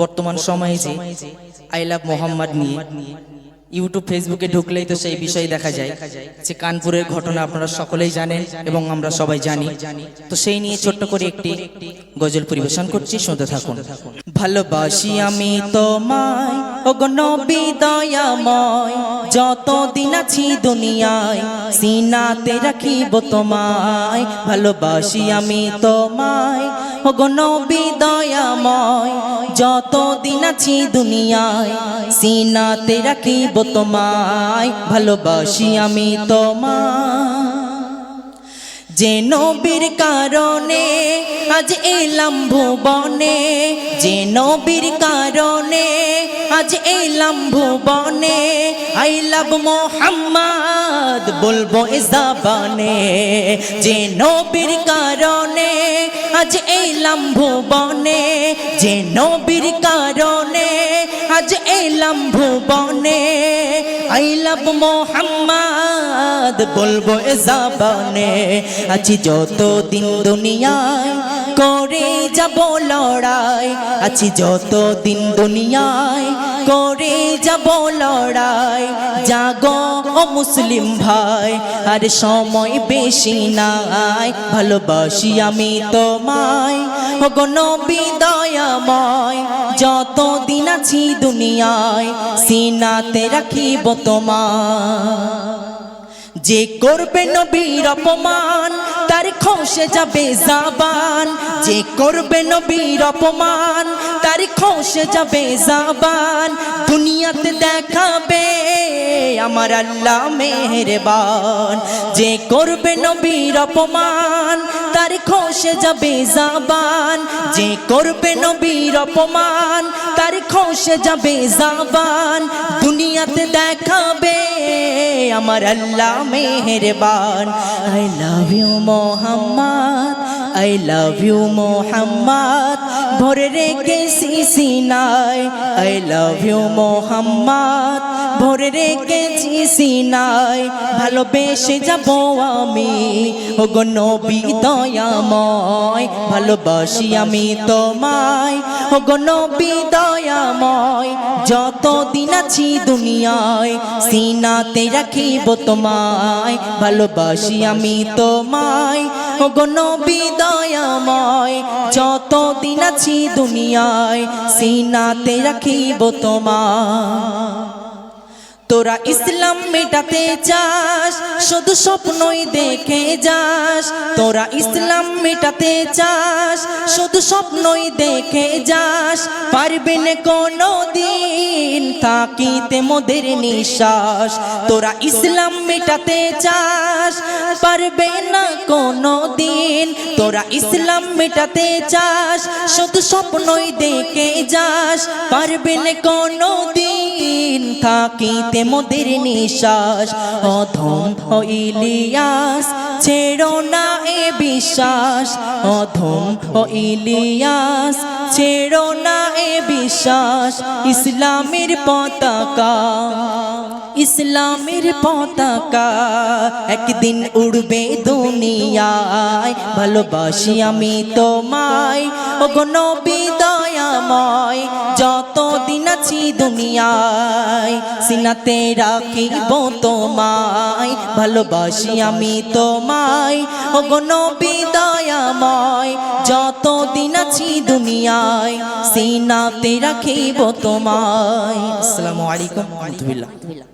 বর্তমান সময়ে যে আই লাভ মোহাম্মদ নিয়ে ইউটিউব ফেসবুকে ঢুকলেই তো সেই বিষয় দেখা যায় যে কানপুরের ঘটনা আপনারা সকলেই জানেন এবং আমরা সবাই জানি। তো সেই নিয়ে ছোট্ট করে একটি গজল পরিবেশন করছি, শুনতে থাকুন। ভালোবাসি আমি তোমায় ওগো নবী দয়াময় যত দিন আছি দুনিয়ায়, সিনাতে রাখিব তোমায়, ভালোবাসি আমি তোমায়। ওগো নবী দয়াময় যত দিন আছি দুনিয়ায়, সিনাতে রাখিব তোমায়, ভালোবাসি আমি তোমায়। যে নবীর কারণে আজ এলাম ভুবনে, যে নবীর কারণে আজ এলাম ভুবনে আই লাভ মোহাম্মদ বলব এ যে নবীর কারণে, আজ এই এলাম ভুবনে যে নবীর কারণে আজ এলাম ভুবনে আই লাভ মোহাম্মদ, বলব এ জাবানে। আছি যত দিন দুনিয়ায় করে যাব লড়াই আছি যত দিন দুনিয়ায় করে যাব লড়াই, জাগো ও মুসলিম ভাই, আর সময় বেশি নাই, ভালোবাসি আমি তোমায়। ও গো নবী দয়াময় যত দিন আছি দুনিয়ায় সিনাতে রাখিব তোমায় যে করবে নবীর অপমান, তার খসে যাবে জাবান। যে করবে নবীর অপমান, তার খসে যাবে জাবান। দুনিয়াতে দেখাবে আমার আল্লাহ মেহরবান। যে করবে নবীর অপমান খসে যাবে জাবান। যে করবে নবীর অপমান, তার খসে যাবে জাবান। দুনিয়াতে দেখাবে আমার আল্লাহ মেহেরবান। I love you Mohammad I love you Mohammad ভরে রেখেছি সিনাই আই লাভ ইউ মোহাম্মদ। ভরে রেখেছি সিনাই ভালোবেসে যাব আমি। ও গো নবী দয়াময়, ভালোবাসি আমি তোমায়। ও গো নবী দয়াময় যত দিন আছি দুনিয়ায়, সিনাতে রাখিব তোমায়। ভালোবাসি আমি তোমায়। ও গো নবী দয়াময় যত দিন আছি দুনিয়ায়, সিনাতে রাখিব তোমায়। তোরা ইসলাম মেটাতে চাস, শুধু স্বপ্নই দেখে যাস। তোরা ইসলাম মেটাতে চাস শুধু স্বপ্নই দেখে যাস, পারবে না কোনো দিন থাকিতে মোদের নিঃশ্বাস। তোরা ইসলাম মেটাতে চাস, পারবে না কোনো দিন তোরা ইসলাম মেটাতে চাস, শুধু স্বপ্নই দেখে যাস, পারবে না কোনো দিন থাকিতে মোদের নিঃশ্বাস। অধম ইলিয়াস, ছেড়ো না এ বিশ্বাস। অধম ও ইলিয়াস, ছেড়ো না এ বিশ্বাস, ইসলামের পতাকা। ইসলামের পতাকা একদিন উড়বে দুনিয়ায়, ভালোবাসি আমি তোমায়। ও গণ বিদয়াময় যত আছি দুনিয়ায়, সিনাতে রাখিব তোমায়, ভালোবাসি আমি তোমায়। ও নবী দয়াময় যত দিন আছি দুনিয়ায়, সিনাতে রাখিব তোমায়। আসসালামু আলাইকুম। রহমতুল্লাহ